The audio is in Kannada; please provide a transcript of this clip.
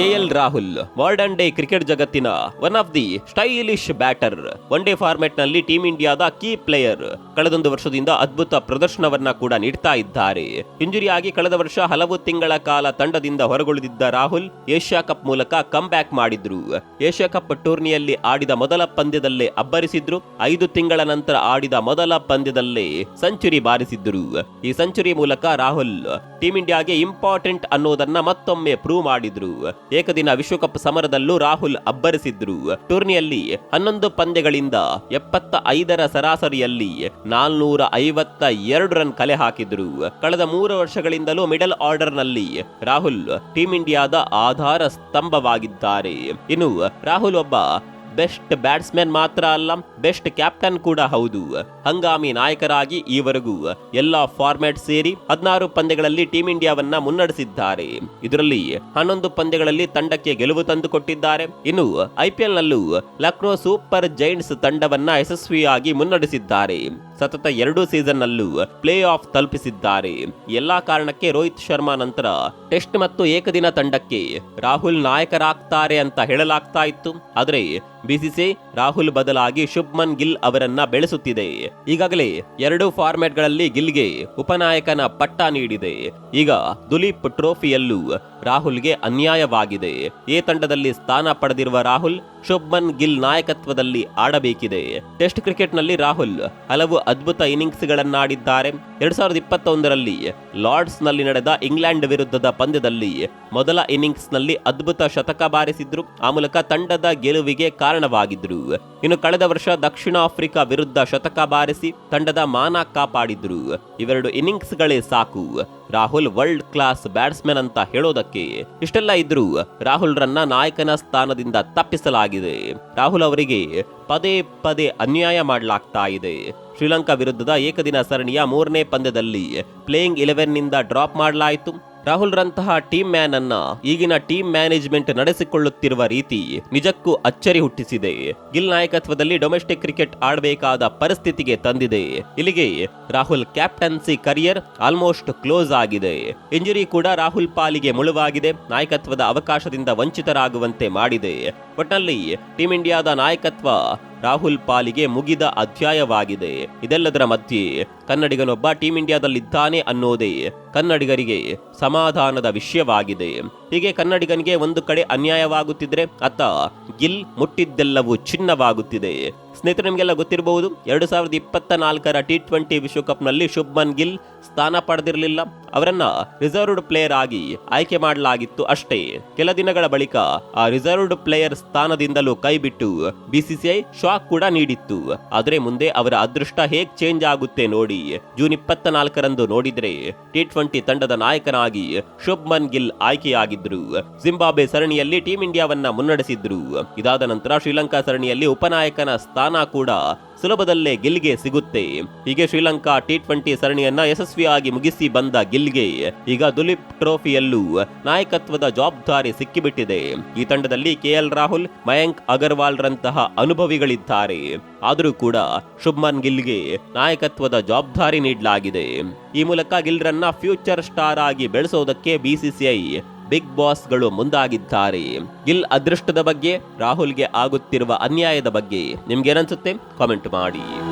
Jay ರಾಹುಲ್ ವಾರ್ಡನ್ ಡೇ ಕ್ರಿಕೆಟ್ ಜಗತ್ತಿನ one of the stylish batter one day ಫಾರ್ಮೆಟ್ನಲ್ಲಿ team ಇಂಡಿಯಾದ ಕೀ ಪ್ಲೇಯರ್ ಕಳೆದೊಂದು ವರ್ಷದಿಂದ ಅದ್ಭುತ ಪ್ರದರ್ಶನವನ್ನ ಕೂಡ ನೀಡ್ತಾ ಇದ್ದಾರೆ. ಇಂಜುರಿಯಾಗಿ ಕಳೆದ ವರ್ಷ ಹಲವು ತಿಂಗಳ ಕಾಲ ತಂಡದಿಂದ ಹೊರಗುಳಿದಿದ್ದ ರಾಹುಲ್, ಏಷ್ಯಾ ಕಪ್ ಮೂಲಕ ಕಮ್ ಬ್ಯಾಕ್ ಮಾಡಿದ್ರು. ಏಷ್ಯಾ ಕಪ್ ಟೂರ್ನಿಯಲ್ಲಿ ಆಡಿದ ಮೊದಲ ಪಂದ್ಯದಲ್ಲೇ ಅಬ್ಬರಿಸಿದ್ರು, ಐದು ತಿಂಗಳ ನಂತರ ಆಡಿದ ಮೊದಲ ಪಂದ್ಯದಲ್ಲೇ ಸೆಂಚುರಿ ಬಾರಿಸಿದ್ರು. ಈ ಸೆಂಚುರಿ ಮೂಲಕ ರಾಹುಲ್ ಟೀಂ ಇಂಡಿಯಾಗೆ ಇಂಪಾರ್ಟೆಂಟ್ ಅನ್ನೋದನ್ನ ಮತ್ತೊಮ್ಮೆ ಪ್ರೂವ್ ಮಾಡಿದ್ರು. ಏಕದಿನ ವಿಶ್ವಕಪ್ ಸಮರದಲ್ಲೂ ರಾಹುಲ್ ಅಬ್ಬರಿಸಿದ್ರು. ಟೂರ್ನಿಯಲ್ಲಿ ಹನ್ನೊಂದು ಪಂದ್ಯಗಳಿಂದ ಎಪ್ಪತ್ತ ಐದರ ಸರಾಸರಿಯಲ್ಲಿ ನಾಲ್ನೂರ ಐವತ್ತ ಎರಡು ರನ್ ಕಲೆ ಹಾಕಿದ್ರು. ಕಳೆದ ಮೂರು ವರ್ಷಗಳಿಂದಲೂ ಮಿಡಲ್ ಆರ್ಡರ್ನಲ್ಲಿ ರಾಹುಲ್ ಟೀಂ ಇಂಡಿಯಾದ ಆಧಾರ ಸ್ತಂಭವಾಗಿದ್ದಾರೆ. ಇನ್ನು ರಾಹುಲ್ ಒಬ್ಬ ಬೆಸ್ಟ್ ಬ್ಯಾಟ್ಸ್ಮನ್ ಮಾತ್ರ ಅಲ್ಲ, ಬೆಸ್ಟ್ ಕ್ಯಾಪ್ಟನ್ ಕೂಡ ಹೌದು. ಹಂಗಾಮಿ ನಾಯಕರಾಗಿ ಈವರೆಗೂ ಎಲ್ಲಾ ಫಾರ್ಮ್ಯಾಟ್ ಸೇರಿ ಹದಿನಾರು ಪಂದ್ಯಗಳಲ್ಲಿ ಟೀಂ ಇಂಡಿಯಾವನ್ನ ಮುನ್ನಡೆಸಿದ್ದಾರೆ. ಇದರಲ್ಲಿ ಹನ್ನೊಂದು ಪಂದ್ಯಗಳಲ್ಲಿ ತಂಡಕ್ಕೆ ಗೆಲುವು ತಂದುಕೊಟ್ಟಿದ್ದಾರೆ. ಇನ್ನು ಐಪಿಎಲ್ ನಲ್ಲೂ ಲಕ್ನೋ ಸೂಪರ್ ಜೈಂಟ್ಸ್ ತಂಡವನ್ನ ಯಶಸ್ವಿಯಾಗಿ ಮುನ್ನಡೆಸಿದ್ದಾರೆ. ಸತತ ಎರಡು ಸೀಸನ್ ನಲ್ಲೂ ಪ್ಲೇ ಆಫ್ ತಲುಪಿಸಿದ್ದಾರೆ. ಎಲ್ಲಾ ಕಾರಣಕ್ಕೆ ರೋಹಿತ್ ಶರ್ಮಾ ನಂತರ ಟೆಸ್ಟ್ ಮತ್ತು ಏಕದಿನ ತಂಡಕ್ಕೆ ರಾಹುಲ್ ನಾಯಕರಾಗ್ತಾರೆ ಅಂತ ಹೇಳಲಾಗ್ತಾ ಇತ್ತು. ಆದರೆ ಬಿಸಿಸಿ ರಾಹುಲ್ ಬದಲಾಗಿ ಶುಭ್ಮನ್ ಗಿಲ್ ಅವರನ್ನ ಬೆಳೆಸುತ್ತಿದೆ. ಈಗಾಗಲೇ ಎರಡು ಫಾರ್ಮ್ಯಾಟ್ಗಳಲ್ಲಿ ಗಿಲ್ಗೆ ಉಪನಾಯಕನ ಪಟ್ಟ ನೀಡಿದೆ. ಈಗ ದುಲೀಪ್ ಟ್ರೋಫಿಯಲ್ಲೂ ರಾಹುಲ್ಗೆ ಅನ್ಯಾಯವಾಗಿದೆ. ಎ ತಂಡದಲ್ಲಿ ಸ್ಥಾನ ಪಡೆದಿರುವ ರಾಹುಲ್ ಶುಭ್ಮನ್ ಗಿಲ್ ನಾಯಕತ್ವದಲ್ಲಿ ಆಡಬೇಕಿದೆ. ಟೆಸ್ಟ್ ಕ್ರಿಕೆಟ್ನಲ್ಲಿ ರಾಹುಲ್ ಹಲವು ಅದ್ಭುತ ಇನ್ನಿಂಗ್ಸ್ಗಳನ್ನಾಡಿದ್ದಾರೆ. ಎರಡ್ ಸಾವಿರದ ಇಪ್ಪತ್ತೊಂದರಲ್ಲಿ ಲಾರ್ಡ್ಸ್ನಲ್ಲಿ ನಡೆದ ಇಂಗ್ಲೆಂಡ್ ವಿರುದ್ಧದ ಪಂದ್ಯದಲ್ಲಿ ಮೊದಲ ಇನ್ನಿಂಗ್ಸ್ನಲ್ಲಿ ಅದ್ಭುತ ಶತಕ ಬಾರಿಸಿದ್ರು. ಆ ಮೂಲಕ ತಂಡದ ಗೆಲುವಿಗೆ ಕಾರಣವಾಗಿದ್ರು. ಇನ್ನು ಕಳೆದ ವರ್ಷ ದಕ್ಷಿಣ ಆಫ್ರಿಕಾ ವಿರುದ್ಧ ಶತಕ ಬಾರಿಸಿ ತಂಡದ ಮಾನ ಕಾಪಾಡಿದ್ರು. ಇವೆರಡು ಇನ್ನಿಂಗ್ಸ್ ಗಳೇ ಸಾಕು. ರಾಹುಲ್ ವರ್ಲ್ಡ್ ಕ್ಲಾಸ್ ಬ್ಯಾಟ್ಸ್ಮನ್ ಅಂತ ಹೇಳೋದಕ್ಕೆ ಇಷ್ಟೆಲ್ಲ ಇದ್ರೂ ರಾಹುಲ್ ರನ್ನ ನಾಯಕನ ಸ್ಥಾನದಿಂದ ತಪ್ಪಿಸಲಾಗಿದೆ. ರಾಹುಲ್ ಅವರಿಗೆ ಪದೇ ಪದೇ ಅನ್ಯಾಯ ಮಾಡಲಾಗ್ತಾ ಇದೆ. ಶ್ರೀಲಂಕಾ ವಿರುದ್ಧದ ಏಕದಿನ ಸರಣಿಯ ಮೂರನೇ ಪಂದ್ಯದಲ್ಲಿ ಪ್ಲೇಯಿಂಗ್ ಇಲೆವೆನ್ನಿಂದ ಡ್ರಾಪ್ ಮಾಡಲಾಯಿತು. ರಾಹುಲ್ ರಂತಹ ಟೀಮ್ ಮ್ಯಾನ್ ಅನ್ನ ಈಗಿನ ಟೀಮ್ ಮ್ಯಾನೇಜ್ಮೆಂಟ್ ನಡೆಸಿಕೊಳ್ಳುತ್ತಿರುವ ರೀತಿ ನಿಜಕ್ಕೂ ಅಚ್ಚರಿ ಹುಟ್ಟಿಸಿದೆ. ಗಿಲ್ ನಾಯಕತ್ವದಲ್ಲಿ ಡೊಮೆಸ್ಟಿಕ್ ಕ್ರಿಕೆಟ್ ಆಡಬೇಕಾದ ಪರಿಸ್ಥಿತಿಗೆ ತಂದಿದೆ. ಇಲ್ಲಿಗೆ Rahul captaincy career almost close ಆಗಿದೆ. ಇಂಜುರಿ ಕೂಡ ರಾಹುಲ್ ಪಾಲಿಗೆ ಮುಳುವಾಗಿದೆ. ನಾಯಕತ್ವದ ಅವಕಾಶದಿಂದ ವಂಚಿತರಾಗುವಂತೆ ಮಾಡಿದೆ. ಒಟ್ನಲ್ಲಿ ಟೀಂ ಇಂಡಿಯಾದ ನಾಯಕತ್ವ ರಾಹುಲ್ ಪಾಲಿಗೆ ಮುಗಿದ ಅಧ್ಯಾಯವಾಗಿದೆ. ಇದೆಲ್ಲದರ ಮಧ್ಯೆ ಕನ್ನಡಿಗನೊಬ್ಬ ಟೀಂ ಇಂಡಿಯಾದಲ್ಲಿದ್ದಾನೆ ಅನ್ನೋದೇ ಕನ್ನಡಿಗರಿಗೆ ಸಮಾಧಾನದ ವಿಷಯವಾಗಿದೆ. ಹೀಗೆ ಕನ್ನಡಿಗನಿಗೆ ಒಂದು ಕಡೆ ಅನ್ಯಾಯವಾಗುತ್ತಿದ್ರೆ ಅತ್ತ ಗಿಲ್ ಮುಟ್ಟಿದ್ದೆಲ್ಲವೂ ಚಿನ್ನವಾಗುತ್ತಿದೆ ಸ್ನೇಹಿತರೆ, ನಿಮಗೆಲ್ಲ ಗೊತ್ತಿರಬಹುದು, ಎರಡು ಸಾವಿರದ ಇಪ್ಪತ್ತ ನಾಲ್ಕರ ಟಿ ಟ್ವೆಂಟಿ ವಿಶ್ವಕಪ್ನಲ್ಲಿ ಶುಭ್ಮನ್ ಗಿಲ್ ಸ್ಥಾನ ಪಡೆದಿರಲಿಲ್ಲ. ಅವರನ್ನ ರಿಸರ್ವ್ಡ್ ಪ್ಲೇಯರ್ ಆಗಿ ಆಯ್ಕೆ ಮಾಡಲಾಗಿತ್ತು ಅಷ್ಟೇ. ಕೆಲ ದಿನಗಳ ಬಳಿಕ ಆ ರಿಸರ್ವ್ಡ್ ಪ್ಲೇಯರ್ ಸ್ಥಾನದಿಂದಲೂ ಕೈಬಿಟ್ಟು ಬಿಸಿಸಿಐ ಶಾಕ್ ಕೂಡ ನೀಡಿತ್ತು. ಆದರೆ ಮುಂದೆ ಅವರ ಅದೃಷ್ಟ ಹೇಗ್ ಚೇಂಜ್ ಆಗುತ್ತೆ ನೋಡಿ ಜೂನ್ ಇಪ್ಪತ್ತ ನಾಲ್ಕರಂದು ನೋಡಿದ್ರೆ ಟಿ ಟ್ವೆಂಟಿ ತಂಡದ ನಾಯಕನಾಗಿ ಶುಭ್ಮನ್ ಗಿಲ್ ಆಯ್ಕೆಯಾಗಿದ್ರು. ಜಿಂಬಾಬ್ವೆ ಸರಣಿಯಲ್ಲಿ ಟೀಂ ಇಂಡಿಯಾವನ್ನ ಮುನ್ನಡೆಸಿದ್ರು. ಇದಾದ ನಂತರ ಶ್ರೀಲಂಕಾ ಸರಣಿಯಲ್ಲಿ ಉಪನಾಯಕನ ಸ್ಥಾನ ಕೂಡ ಸುಲಭದಲ್ಲೇ ಗಿಲ್ಗೆ ಸಿಗುತ್ತೆ. ಹೀಗೆ ಶ್ರೀಲಂಕಾ ಟಿ ಟ್ವೆಂಟಿ ಸರಣಿಯನ್ನ ಯಶಸ್ವಿಯಾಗಿ ಮುಗಿಸಿ ಬಂದ ಗಿಲ್ಗೆ ಈಗ ದುಲೀಪ್ ಟ್ರೋಫಿಯಲ್ಲೂ ನಾಯಕತ್ವದ ಜವಾಬ್ದಾರಿ ಸಿಕ್ಕಿಬಿಟ್ಟಿದೆ. ಈ ತಂಡದಲ್ಲಿ ಕೆಎಲ್ ರಾಹುಲ್, ಮಯಂಕ್ ಅಗರ್ವಾಲ್ ರಂತಹ ಅನುಭವಿಗಳಿದ್ದಾರೆ. ಆದರೂ ಕೂಡ ಶುಭ್ಮನ್ ಗಿಲ್ಗೆ ನಾಯಕತ್ವದ ಜವಾಬ್ದಾರಿ ನೀಡಲಾಗಿದೆ. ಈ ಮೂಲಕ ಗಿಲ್ರನ್ನ ಫ್ಯೂಚರ್ ಸ್ಟಾರ್ ಆಗಿ ಬೆಳೆಸೋದಕ್ಕೆ ಬಿಸಿಸಿಐ ಬಿಗ್ ಬಾಸ್ಗಳು ಮುಂದಾಗಿದ್ದಾರೆ. ಗಿಲ್ ಅದೃಷ್ಟದ ಬಗ್ಗೆ ರಾಹುಲ್ಗೆ ಆಗುತ್ತಿರುವ ಅನ್ಯಾಯದ ಬಗ್ಗೆ ನಿಮ್ಗೇನನ್ಸುತ್ತೆ? ಕಾಮೆಂಟ್ ಮಾಡಿ.